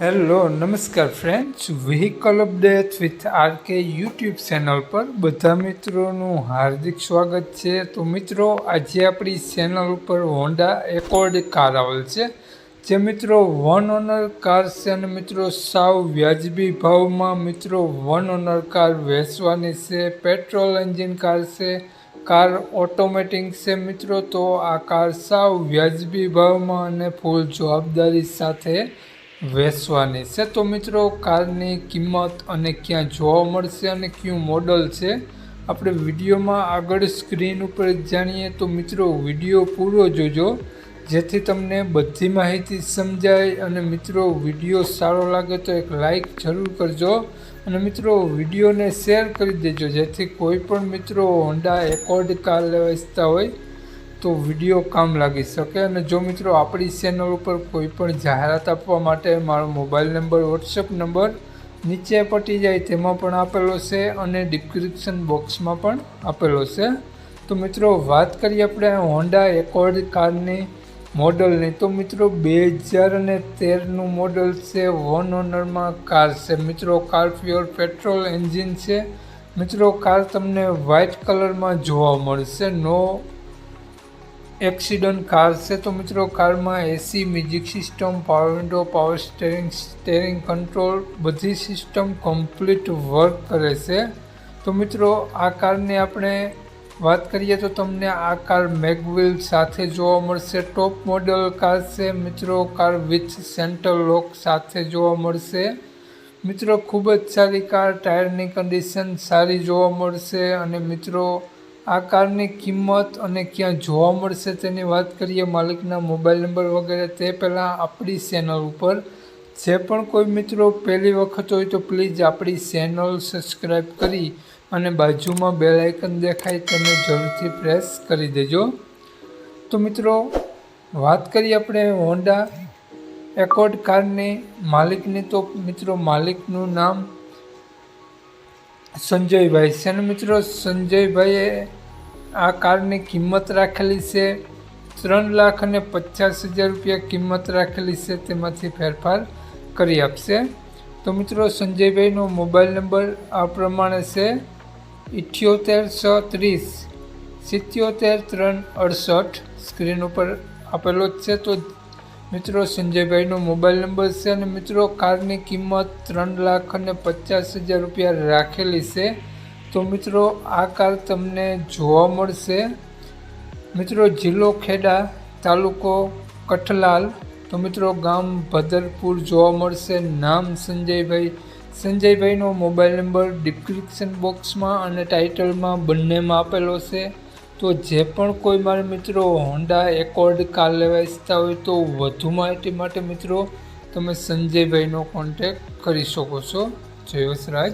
Hello નમસ્કાર friends vehicle update with RK YouTube channel પર બધા મિત્રોનું હાર્દિક સ્વાગત છે. તો મિત્રો, આજે આપણી ચેનલ ઉપર હોન્ડા એકોર્ડ કાર આવેલ છે. જે મિત્રો વન ઓનર કાર છે અને મિત્રો સાવ વ્યાજબી ભાવમાં મિત્રો વન ઓનર કાર વેચવાની છે. પેટ્રોલ એન્જિન કાર છે. કાર ઓટોમેટિક છે મિત્રો. તો આ કાર સાવ વ્યાજબી ભાવમાં અને ફૂલ જવાબદારી સાથે વેચવાની. છે તો મિત્રો, કારની કિંમત અને ક્યાં જોવા મળશે અને કયું મોડલ છે, આપણે વિડીયોમાં આગળ સ્ક્રીન ઉપર જાણીએ. તો મિત્રો, વીડિયો પૂરો જોજો, જેથી તમને બધી માહિતી સમજાય અને મિત્રો, વીડિયો સારો લાગે તો એક લાઈક જરૂર કરજો. અને મિત્રો, વિડીયોને શેર કરી દેજો, જેથી કોઈ પણ મિત્રો હોન્ડા એકોર્ડ કાર લેવા ઈચ્છતા હોય તો વીડિયો કામ લાગી શકે અને જો મિત્રો આપણી ચેનલ ઉપર કોઈ પણ જાહેરાત આપવા માટે મારો મોબાઈલ નંબર વોટ્સએપ નંબર નીચે પટી જાય તેમાં પણ આપેલો છે અને ડિસ્ક્રિપ્શન બોક્સમાં પણ આપેલો છે. તો મિત્રો વાત કરીએ આપણે હોન્ડા એકોર્ડ કારની મોડલની. તો મિત્રો બે હજાર અને તેરનું મોડલ છે વન ઓનરમાં કાર છે. મિત્રો કાર પ્યોર પેટ્રોલ એન્જિન છે. મિત્રો કાર તમને વ્હાઇટ કલરમાં જોવા મળશે. નો એક્સિડન્ટ કાર છે તો મિત્રો કારમાં AC music system power window power steering steering control બધી સિસ્ટમ કમ્પ્લીટ વર્ક કરે છે. તો મિત્રો આ કારની આપણે વાત કરીએ તો તમને આ કાર મેગવિલ સાથે જોવા મળશે. ટોપ મોડલ કાર છે મિત્રો, કાર વિથ સેન્ટર લોક સાથે જોવા મળશે. મિત્રો ખૂબ જ સારી કાર ટાયરની કન્ડિશન સારી જોવા મળશે અને મિત્રો આ કારની કિંમત અને ક્યાં જોવા મળશે તેની વાત કરીએ, માલિકના મોબાઈલ નંબર વગેરે, તે પહેલાં આપણી ચેનલ ઉપર. જે પણ કોઈ મિત્રો પહેલી વખત હોય તો પ્લીઝ આપણી ચેનલ સબસ્ક્રાઈબ કરી અને બાજુમાં બેલ દેખાય તેને જરૂરથી પ્રેસ કરી દેજો. તો મિત્રો, વાત કરીએ આપણે હોન્ડા એકોર્ડ કારની માલિકની. તો મિત્રો, માલિકનું નામ સંજયભાઈ છે. અને મિત્રો, સંજયભાઈએ આ કારની કિંમત રાખેલી છે. ત્રણ લાખ અને પચાસ હજાર રૂપિયા કિંમત રાખેલી છે તેમાંથી ફેરફાર કરી આપશે. તો મિત્રો, સંજયભાઈનો મોબાઈલ નંબર આ પ્રમાણે છે. ઇઠ્યોતેર છ ત્રીસ સિત્યોતેર ત્રણ અડસઠ, સ્ક્રીન ઉપર આપેલો જ છે. તો મિત્રો, સંજયભાઈનો મોબાઈલ નંબર છે અને મિત્રો, કારની કિંમત ત્રણ લાખ અને પચાસ હજાર રૂપિયા રાખેલી છે. તો મિત્રો, આ કાર તમને જોવા મળશે. મિત્રો, જિલ્લો ખેડા, તાલુકો કઠલાલ. તો મિત્રો, ગામ ભદરપુર જોવા મળશે. નામ સંજયભાઈ. સંજયભાઈનો મોબાઈલ નંબર ડિસ્ક્રિપ્શન બોક્સમાં અને ટાઇટલમાં બંનેમાં આપેલો છે. તો જે પણ કોઈ મારા મિત્રો હોન્ડા એકોર્ડ કાર લેવા ઇચ્છતા હોય તો વધુ માહિતી માટે મિત્રો, તમે સંજયભાઈનો કોન્ટેક કરી શકો છો. જય વસરાજ.